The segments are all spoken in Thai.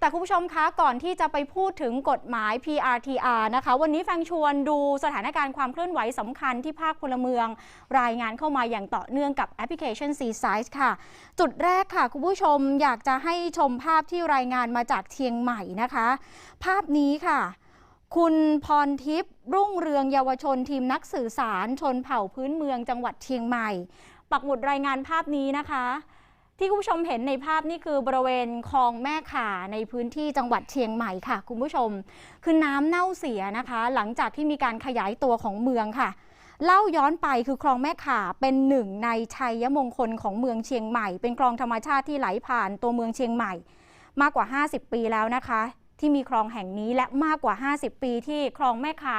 แต่คุณผู้ชมคะก่อนที่จะไปพูดถึงกฎหมาย PRTR นะคะ วันนี้แฟงชวนดูสถานการณ์ความเคลื่อนไหวสำคัญที่ภาคพลเมือง รายงานเข้ามาอย่างต่อเนื่องกับแอปพลิเคชัน C Size ค่ะ จุดแรกค่ะ คุณผู้ชมอยากจะให้ชมภาพที่รายงานมาจากเชียงใหม่นะคะ ภาพนี้ค่ะคุณพรทิพย์รุ่งเรืองเยาวชนทีมนักสื่อสาร ชนเผ่าพื้นเมืองจังหวัดเชียงใหม่ ปักหมุดรายงานภาพนี้นะคะ ที่คุณผู้ชมเห็นในภาพนี่คือบริเวณคลองแม่ข่าในพื้นที่จังหวัดเชียงใหม่ค่ะ คุณผู้ชม คือน้ำเน่าเสียนะคะ หลังจากที่มีการขยายตัวของเมืองค่ะ เล่าย้อนไปคือคลองแม่ข่าเป็นหนึ่งในชัยมงคลของเมืองเชียงใหม่ เป็นคลองธรรมชาติที่ไหลผ่านตัวเมืองเชียงใหม่ มากกว่า 50 ปีแล้วนะคะ ที่มีคลองแห่งนี้และมากกว่า 50 ปีที่คลองแม่ข่า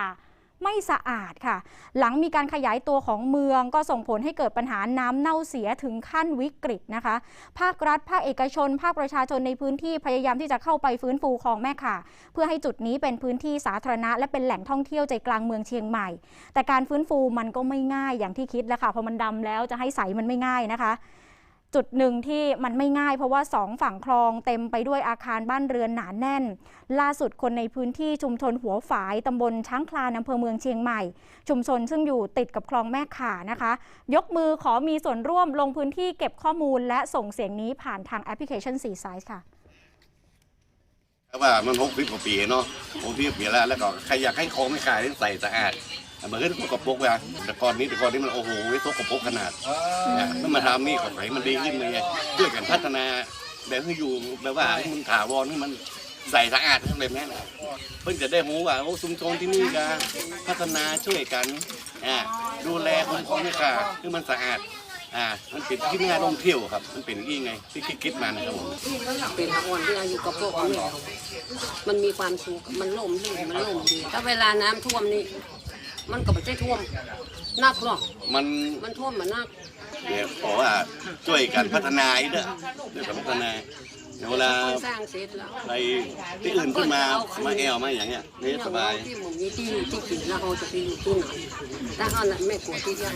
ไม่สะอาดค่ะ หลังมีการขยายตัวของเมืองก็ส่งผลให้เกิดปัญหาน้ำเน่าเสียถึงขั้นวิกฤตนะคะ ภาครัฐ ภาคเอกชน ภาคประชาชนในพื้นที่พยายามที่จะเข้าไปฟื้นฟูคลองแม่ข่าเพื่อให้จุดนี้เป็นพื้นที่สาธารณะ และเป็นแหล่งท่องเที่ยวใจกลางเมืองเชียงใหม่ แต่การฟื้นฟูมันก็ไม่ง่ายอย่างที่คิดแล้วค่ะพอมันดำแล้วจะให้ใสมันไม่ง่ายนะคะ จุดหนึ่งที่มันไม่ง่ายเพราะว่าสองฝั่งคลองเต็มไปด้วยอาคารบ้านเรือนหนาแน่น ล่าสุดคนในพื้นที่ชุมชนหัวฝายตำบลช้างคลานอำเภอเมืองเชียงใหม่ ชุมชนซึ่งอยู่ติดกับคลองแม่ข่านะคะ ยกมือขอมีส่วนร่วมลงพื้นที่เก็บข้อมูล และส่งเสียงนี้ผ่านทางแอปพลิเคชัน4 Size ค่ะว่ามันหกสิบกว่าปีเนาะหกสิบกว่าปีแล้วแล้วก็ใครอยากให้ของไม่ขายใส่สะอาด มือนกับกระปุกอะแต่ก่อนนี้แต่ก่อนนี้มันโอ้โหตกกระปุกขนาดเนี่ยแล้วมาทำนี่ของไหนมันดีขึ้นเลยไงช่วยกันพัฒนาแบบให้อยู่แบบว่าให้มันถาวรให้มันใส่สะอาดทั้งแบบนี้นะเพิ่งจะได้รู้ว่าโอ้ชุมชนที่นี่ก็พัฒนาช่วยกันอ่าดูแลคุ้มครองให้ค่ะให้มันสะอาดอ่ามันเป็นที่น่าท่องเที่ยวครับ มันเป็นอย่างนี้ไงที่คิดๆมานะครับผมเป็นทางอ่อนที่อายุกับพวกเขาเนี่ยมันมีความสุขมันล่มดีมันล่มดีถ้าเวลาน้ำท่วมนี่ มันก็ไม่ใช่ท่วมนักหรอกมันมันท่วมเหมือนนักเนี่ยบอกว่าช่วยกันพัฒนาอีกเด้อช่วยกันพัฒนาเดี๋ยวเวลาสร้างเสร็จแล้วไปที่อื่นขึ้นมามาแอลมาอย่างเงี้ยนี่สบายที่หมู่นี้ที่ที่กินแล้วเขาจะไปอยู่ที่ไหนถ้าเขาน่ะไม่กลัวที่ยัง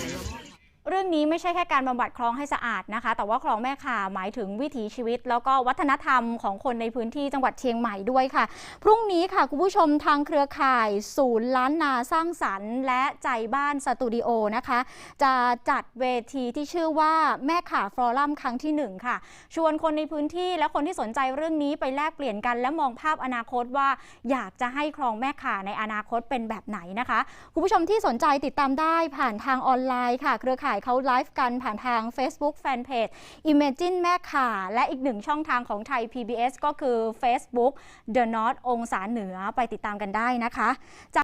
เรื่องนี้ไม่ใช่แค่การบำบัดคลองให้สะอาดนะคะ แต่ว่าคลองแม่ข่าหมายถึงวิถีชีวิต แล้วก็วัฒนธรรมของคนในพื้นที่จังหวัดเชียงใหม่ด้วยค่ะ พรุ่งนี้ค่ะคุณผู้ชมทางเครือข่ายศูนย์ล้านนาสร้างสรรค์ และใจบ้านสตูดิโอนะคะ จะจัดเวทีที่ชื่อว่าแม่ข่าฟอรัมครั้งที่หนึ่งค่ะ ชวนคนในพื้นที่และคนที่สนใจเรื่องนี้ไปแลกเปลี่ยนกัน และมองภาพอนาคตว่า อยากจะให้คลองแม่ข่าในอนาคตเป็นแบบไหนนะคะคุณผู้ชมที่สนใจติดตามได้ผ่านทางออนไลน์ค่ะ เครือข่ายายเขาไลฟ์กันผ่านทาง Facebook Fanpage Imagine แม่ข่า และอีกหนึ่งช่องทางของไทย PBS ก็คือ Facebook The North องศาเหนือไปติดตามกันได้นะคะ